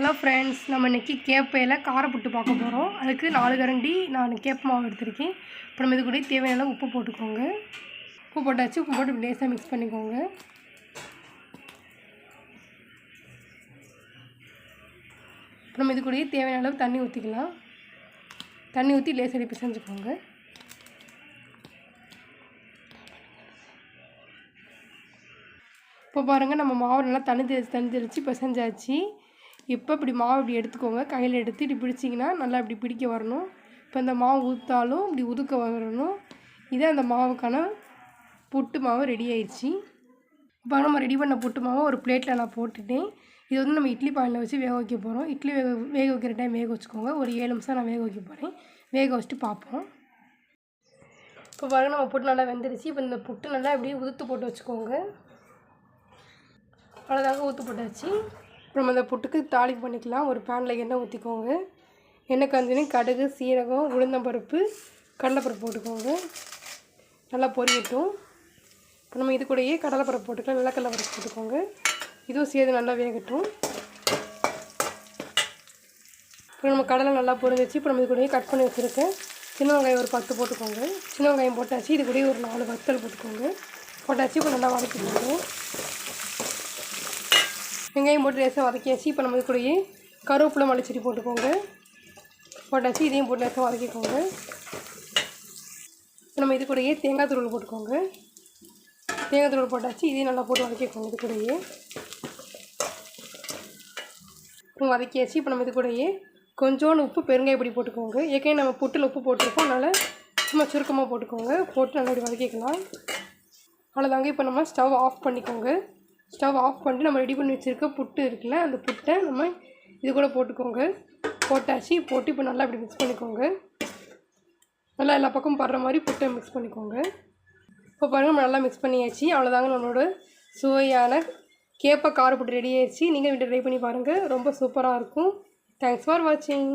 Hello friends நம்ம இன்றைக்கி கேப்பையில் காரப்புட்டு பார்க்க போகிறோம் அதுக்கு நாலு கரண்டி நான் கேப் மாவு எடுத்திருக்கேன். இப்போ நம்ம இது கூட தேவையான அளவு உப்பு போட்டுக்கோங்க. உப்பு போட்டாச்சு. உப்பு போட்டு லேசாக மிக்ஸ் பண்ணிக்கோங்க. இப்போ நம்ம இது கூட தேவையான அளவு தண்ணி ஊற்றிக்கலாம் தண்ணி ஊற்றி லேசடி பிசைஞ்சுக்கோங்க. இப்போ பாருங்கள் நம்ம மாவு நல்லா தண்ணி தெளிச்சு தண்ணி தெளித்து பிசைஞ்சாச்சு. இப்போ இப்படி மாவு இப்படி எடுத்துக்கோங்க கையில் எடுத்து இப்படி பிடிச்சிங்கன்னா நல்லா இப்படி பிடிக்க வரணும். இப்போ இந்த மாவு ஊற்றாலும் இப்படி உதுக்க வரணும். இதே அந்த மாவுக்கான புட்டு மாவு ரெடி ஆயிடுச்சு. இப்போ நம்ம ரெடி பண்ண புட்டு மாவை ஒரு பிளேட்டில் நான் போட்டுட்டேன். இது வந்து நம்ம இட்லி பானையில் வச்சு வேக வைக்க போகிறோம். இட்லி வேக வேக வைக்கிற டைம் வேக வச்சுக்கோங்க. ஒரு ஏழு நிமிஷம் நான் வேக வைக்க போகிறேன். வேக வச்சுட்டு பார்ப்போம். இப்போ பாருங்க நம்ம புட்டு நல்லா வெந்துருச்சு. இப்போ இந்த புட்டு நல்லா இப்படியே உதுத்து போட்டு வச்சுக்கோங்க. அவ்வளோதாங்க ஊற்று போட்டாச்சு. இப்போ நம்ம அந்த புட்டுக்கு தாளிப்பு பண்ணிக்கலாம். ஒரு பேனில் எண்ணெய் ஊற்றிக்கோங்க எண்ணெய் காஞ்சினே கடுகு சீரகம் உளுந்தம்பருப்பு கடலைப்பருப்பு போட்டுக்கோங்க. நல்லா பொரியட்டும். இப்போ நம்ம இது கூடயே கடலைப்பருப்பு போட்டுக்கலாம். நிலக்கடலை பருப்பு போட்டுக்கோங்க. இதுவும் சேர்த்து நல்லா வேகட்டும். இப்போ நம்ம கடலை நல்லா பொரிஞ்சிச்சு இப்போ நம்ம இது கூடயே கட் பண்ணி வச்சுருக்கேன். சின்ன வெங்காயம் ஒரு பத்து போட்டுக்கோங்க. சின்ன வெங்காயம் போட்டாச்சு. இது கூடயே ஒரு நாலு வத்தல் போட்டுக்கோங்க. போட்டாச்சு. இப்போ நல்லா வதக்கிக்கோங்க. வெங்காயம் போட்டு லேசாக வதக்கியாச்சு. இப்போ நம்ம இது கூடயே கருவேப்பிலை மல்லிச்செடி போட்டுக்கோங்க. போட்டாச்சு இதையும் போட்டு லேசாக வதக்கிக்கோங்க. நம்ம இது கூடயே தேங்காய் துருள் போட்டுக்கோங்க. தேங்காய் துருள் போட்டாச்சு இதையும் நல்லா போட்டு வதக்கிக்கோங்க இது கூடயே. வதக்கியாச்சு இப்போ நம்ம இது கூடயே கொஞ்சோண்டு உப்பு பெருங்காய பொடி போட்டுக்கோங்க. ஏற்கனவே நம்ம புட்டில் உப்பு போட்டிருக்கோம் அதனால் சும்மா சுருக்கமாக போட்டுக்கோங்க. போட்டு நல்லா இப்படி வதக்கிக்கலாம். அவ்வளோதாங்க. இப்போ நம்ம ஸ்டவ் ஆஃப் பண்ணிக்கோங்க. ஸ்டவ் ஆஃப் பண்ணிட்டு நம்ம ரெடி பண்ணி வச்சுருக்க புட்டு இருக்குல்ல அந்த புட்டை நம்ம இது கூட போட்டுக்கோங்க. போட்டாச்சு. போட்டு இப்போ நல்லா இப்படி மிக்ஸ் பண்ணிக்கோங்க. நல்லா எல்லா பக்கமும் படுற மாதிரி புட்டை மிக்ஸ் பண்ணிக்கோங்க. இப்போ பாருங்கள் நம்ம நல்லா மிக்ஸ் பண்ணியாச்சு. அவ்வளோதாங்க நம்மளோட சுவையான கேப்பை கார புட்டு ரெடி ஆயிடுச்சு நீங்கள் வீட்டில் ட்ரை பண்ணி பாருங்கள் ரொம்ப சூப்பராக இருக்கும். தேங்க்ஸ் ஃபார் வாட்சிங்